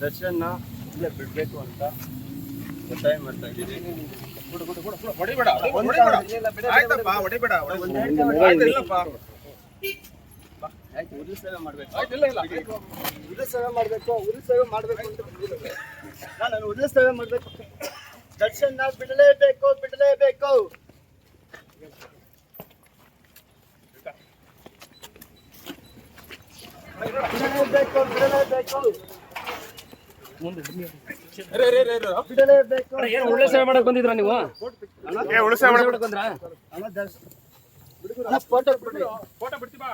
ದರ್ಶನ್ನ ಇಲ್ಲೇ ಬಿಡ್ಬೇಕು ಅಂತ ಒತ್ತಾಯ ಮಾಡ್ತಾ ಇದ್ದೀನಿ ದರ್ಶನ್ ಬಿಡಲೇಬೇಕು ಹೊಡಿಬೇಡ ಆಯ್ತು ಉರುಳು ಸೇವೆ ಮಾಡ್ಬೇಕು ಇಲ್ಲ ಇಲ್ಲ ಉರುಳು ಸೇವೆ ಮಾಡ್ಬೇಕು ಉರುಳು ಸೇವೆ ಮಾಡ್ಬೇಕು ಅಂತ ಬಂದಿದ್ದೀನಿ. ನಾನು ಉರುಳು ಸೇವೆ ಮಾಡ್ಬೇಕು ದರ್ಶನ್ನ ಬಿಡಲೇಬೇಕು ಬಿಡಲೇಬೇಕು ಬಿಡಲೇಬೇಕು ಬಿಡಲೇಬೇಕು ಬಿಡಲೇಬೇಕು ಏನು ಒಳ್ಳೆ ಸೇವೆ ಮಾಡಕ್ ಬಂದಿದ್ರ ನೀವು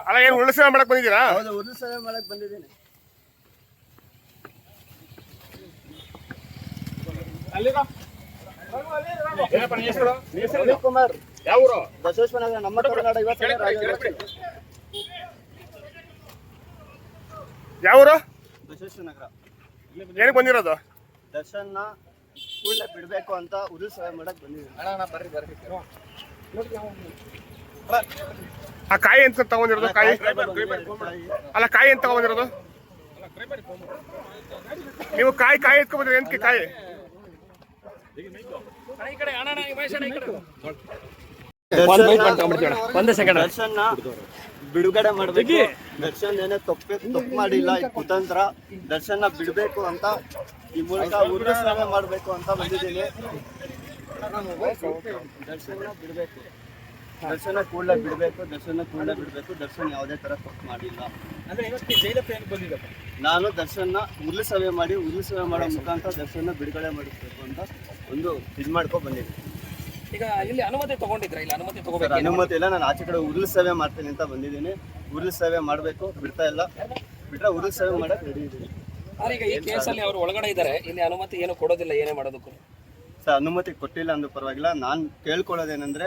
ಅಲ್ಲ ಏನ್ ಉಳಿಸ ಮಾಡಕ್ ಬಂದಿದ್ದೀರಾ ಹೌದು ಉರುಳು ಸೇವೆ ಮಾಡಕ್ ಬಂದಿದ್ದೀನಿ ರವಿಕುಮಾರ್ ಯಾವ ಊರು ಬಸವೇಶ್ವರ ನಮ್ಮ ಕರ್ನಾಟಕ ಇವತ್ತು ಯಾವೂರು ಬಸವೇಶ್ವರ ನಗರ ಏನಕ್ಕೆ ಬಂದಿರೋದು? ದರ್ಶನ ಕೂಡಲೇ ಬಿಡಬೇಕು ಅಂತ ಉರುಳು ಸೇವೆ ಮಾಡಕ್ ಬಂದಿದ್ದೀನಿ. ಆ ಕಾಯಿ ಅಂತ ತಗೊಂಡಿರೋದು ಕಾಯಿ? ಅಲ್ಲ ಕಾಯಿ ಅಂತ ತಗೊಂಡಿರೋದು? ನೀವು ಕಾಯಿ ಕಾಯಿ ಎತ್ಕೊಂಡ್ಬಂದ್ರಿ ಎಂತಕ್ಕೆ ಕಾಯಿ. ಒಂದೇ ಸೆಕೆಂಡ್ ದರ್ಶನ್ನ ಬಿಡುಗಡೆ ಮಾಡ್ಬೇಕು. ದರ್ಶನ್ ಏನೇ ತಪ್ಪೆ ತಪ್ಪು ಮಾಡಿಲ್ಲ ಈ ಕುತಂತ್ರ ದರ್ಶನ ಬಿಡಬೇಕು ಅಂತ ಈ ಮೂಲಕ ಉದ್ಘಾಟನೆ ಮಾಡಬೇಕು ಅಂತ ಬಂದಿದ್ದೀನಿ. ದರ್ಶನ ಬಿಡಬೇಕು. ದರ್ಶನ ಕೂಡಲೇ ಬಿಡಬೇಕು ದರ್ಶನ ಕೂಡಲೇ ಬಿಡಬೇಕು. ದರ್ಶನ್ ಯಾವುದೇ ತರ ತಪ್ಪು ಮಾಡಿಲ್ಲ. ಅಂದ್ರೆ ಇವತ್ತು ಜೈಲಪ್ಪ ಏನು ಬಂದಿದ್ದಪ್ಪ ನಾನು ದರ್ಶನ ಉರುಳು ಸಭೆ ಮಾಡಿ ಉರುಳು ಸಭೆ ಮಾಡೋ ಮುಖಾಂತರ ದರ್ಶನ ಬಿಡುಗಡೆ ಮಾಡಿಸ್ಬೇಕು ಅಂತ ಒಂದು ಇದು ಮಾಡ್ಕೊ ಬಂದಿದ್ದೀನಿ. ಈಗ ಇಲ್ಲಿ ಅನುಮತಿ ತಗೊಂಡಿದ್ರ? ಇಲ್ಲಿ ಅನುಮತಿ ತಗೋಬೇಕು ಅನುಮತಿ ಇಲ್ಲ ನಾನು ಆಚೆ ಕಡೆ ಉರುಳು ಸೇವೆ ಮಾಡ್ತೀನಿ ಅಂತ ಬಂದಿದ್ದೀನಿ. ಉರುಳು ಸೇವೆ ಮಾಡಬೇಕು ಬಿಡ್ತಾ ಇಲ್ಲ. ಬಿಟ್ರೆ ಉರುಳು ಸೇವೆ ಮಾಡಕ್ ರೆಡಿ ಇದ್ದೀನಿ ಆದ್ರೆ ಈಗ ಈ ಕೇಸಲ್ಲಿ ಅವರು ಒಳಗಡೆ ಇದ್ದಾರೆ ಇಲ್ಲಿ ಅನುಮತಿ ಏನು ಕೊಡೋದಿಲ್ಲ ಏನೇ ಮಾಡೋದಕ್ಕೂ? ಸರ್ ಅನುಮತಿ ಕೊಟ್ಟಿಲ್ಲ ಅಂದ್ರೂ ಪರವಾಗಿಲ್ಲ. ನಾನು ಕೇಳ್ಕೊಳ್ಳೋದೇನೆಂದ್ರೆ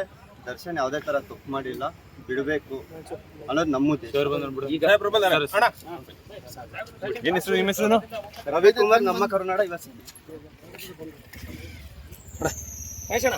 ದರ್ಶನ್ ಯಾವುದೇ ತರ ತಪ್ಪು ಮಾಡಿಲ್ಲ. ಬಿಡಬೇಕು ಅನ್ನೋದು ನಮ್ಮ ಉದ್ದೇಶ. ಏನ್ ಹೆಸರು ನಿಮ್ಮ ಹೆಸರು? ರವಿಕುಮಾರ್ ನಮ್ಮ ಕರುನಾಡ ಇವತ್ತು ಮಹೇಶ್ ಅಣ್ಣ